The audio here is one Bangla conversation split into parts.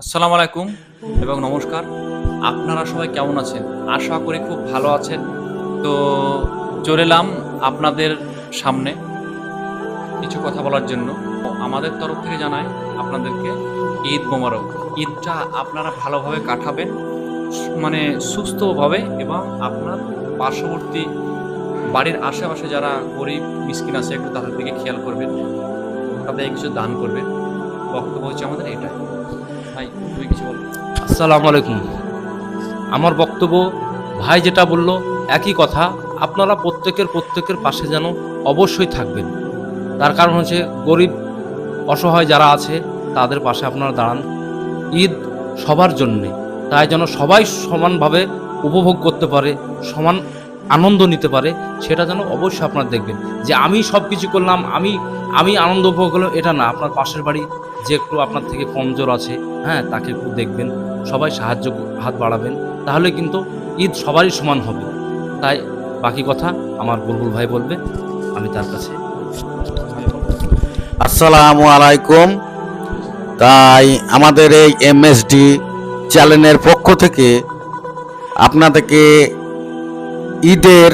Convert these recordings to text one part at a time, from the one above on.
আসসালামু আলাইকুম এবং নমস্কার। আপনারা সবাই কেমন আছেন? আশা করি খুব ভালো আছেন। তো চলে এলাম আপনাদের সামনে কিছু কথা বলার জন্য। আমাদের তরফ থেকে জানাই আপনাদেরকে ঈদ মোবারক। ঈদটা আপনারা ভালোভাবে কাটাবেন মানে সুস্থভাবে এবং আপনার পার্শ্ববর্তী বাড়ির আশেপাশে যারা গরিব মিসকিন আছে, একটু তাদের দিকে খেয়াল করবেন। তাদের কিছু দান করবেন। বক্তব্য হচ্ছে আমাদের এটাই। ভাই কিছু আসসালামু আলাইকুম। আমার বক্তব্য, ভাই যেটা বলল, একই কথা। আপনারা প্রত্যেকের প্রত্যেকের পাশে যেন অবশ্যই থাকবেন। তার কারণ হচ্ছে গরিব, অসহায় যারা আছে, তাদের পাশে আপনারা দাঁড়ান। ঈদ সবার জন্যে। তাই যেন সবাই সমানভাবে উপভোগ করতে পারে, সমান আনন্দ নিতে পারে, সেটা যেন অবশ্যই আপনারা দেখবেন। যে আমি সব কিছু করলাম, আমি আমি আনন্দ উপভোগ করলাম, এটা না। আপনার পাশের বাড়ি যে একটু আপনার থেকে কমজোর আছে হ্যাঁ তাকে একটু দেখবেন, সবাই সাহায্য হাত বাড়াবেন, তাহলে কিন্তু ঈদ সবারই সমান হবে। তাই বাকি কথা আমার বুলবুল ভাই বলবে, আমি তার কাছে আসসালামু আলাইকুম। তাই আমাদের এই এমএসডি চ্যানেলের পক্ষ থেকে আপনাদেরকে ঈদের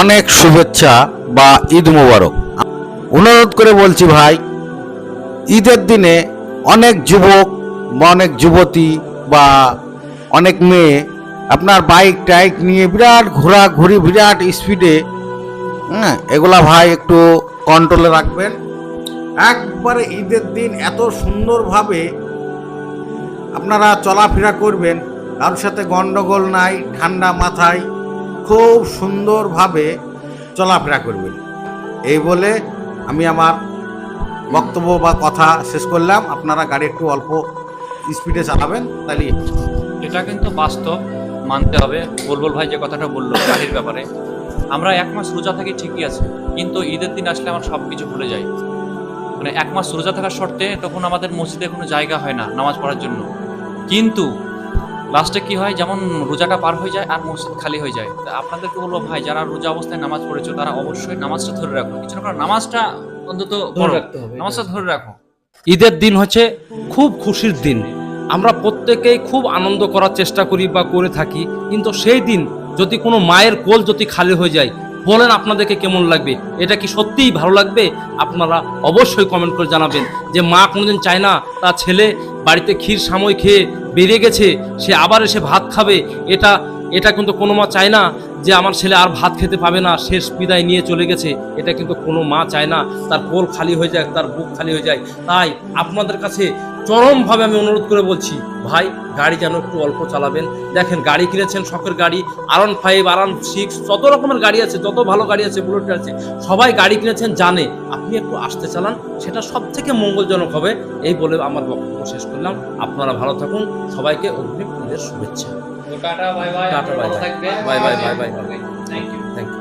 অনেক শুভেচ্ছা বা ঈদ মোবারক। অনুরোধ করে বলছি ভাই ঈদের দিনে অনেক যুবক বা অনেক যুবতী বা অনেক মেয়ে আপনার বাইক, টাইক নিয়ে বিরাট ঘোরাঘুরি, বিরাট স্পিডে হ্যাঁ এগুলা ভাই একটু কন্ট্রোলে রাখবেন। একবারে ঈদের দিন এত সুন্দরভাবে আপনারা চলাফেরা করবেন, কারোর সাথে গন্ডগোল নাই, ঠান্ডা মাথায়, খুব সুন্দরভাবে চলাফেরা করবেন। এই বলে আমি আমার বক্তব্য বা কথা শেষ করলাম। আপনারা গাড়ি একটু অল্প স্পিডে চালাবেন, তাহলে এটা কিন্তু বাস্তব, মানতে হবে। বুলবুল ভাই যে কথাটা বলল গাড়ির ব্যাপারে, আমরা এক মাস রোজা থাকি ঠিকই আছে, কিন্তু ঈদের দিন আসলে আমার সব কিছু ভুলে যাই। মানে এক মাস রোজা থাকার শর্তে তখন আমাদের মসজিদে কোনো জায়গা হয় না নামাজ পড়ার জন্য। কিন্তু লাস্টে কি হয়, যেমন রোজাটা পার হয়ে যায় আর মসজিদ খালি হয়ে যায়। তা আপনাদেরকে বলব ভাই, যারা রোজা অবস্থায় নামাজ পড়েছো, তারা অবশ্যই নামাজটা ধরে রাখো। কিছু না নামাজটা অন্তত। নামাজটা ধরে রাখো। ঈদের দিন হচ্ছে খুব খুশির দিন। আমরা প্রত্যেকেই খুব আনন্দ করার চেষ্টা করি বা করে থাকি কিন্তু সেই দিন যদি কোনো মায়ের কোল যদি খালি হয়ে যায় বলেন আপনাদেরকে কেমন লাগবে? এটা কি সত্যিই ভালো লাগবে? আপনারা অবশ্যই কমেন্ট করে জানাবেন যে মা কোনোদিন চায় না তার ছেলে বাড়িতে ক্ষীর সাময় খেয়ে বেরিয়ে গেছে সে আবার এসে ভাত খাবে এটা এটা কিন্তু কোনো মা চায় না যে আমার ছেলে আর ভাত খেতে পাবে না, শেষ বিদায় নিয়ে চলে গেছে। এটা কিন্তু কোনো মা চায় না। তার কোল খালি হয়ে যায়, তার বুক খালি হয়ে যায়। তাই আপনাদের কাছে চরমভাবে আমি অনুরোধ করে বলছি, ভাই, গাড়ি যেন একটু অল্প চালাবেন। দেখেন, গাড়ি কিনেছেন, শখের গাড়ি, আরন ফাইভ আরন সিক্স যত রকমের গাড়ি আছে, যত ভালো গাড়ি আছে বুলেট আছে, সবাই গাড়ি কিনেছেন, জানে। আপনি একটু আসতে চালান, সেটা সব থেকে মঙ্গলজনক হবে। এই বলে আমার বক্তব্য শেষ করলাম। আপনারা ভালো থাকুন। সবাইকে অগ্রিম শুভেচ্ছা। Tata bye bye bye bye. Bye bye. Thank you thank you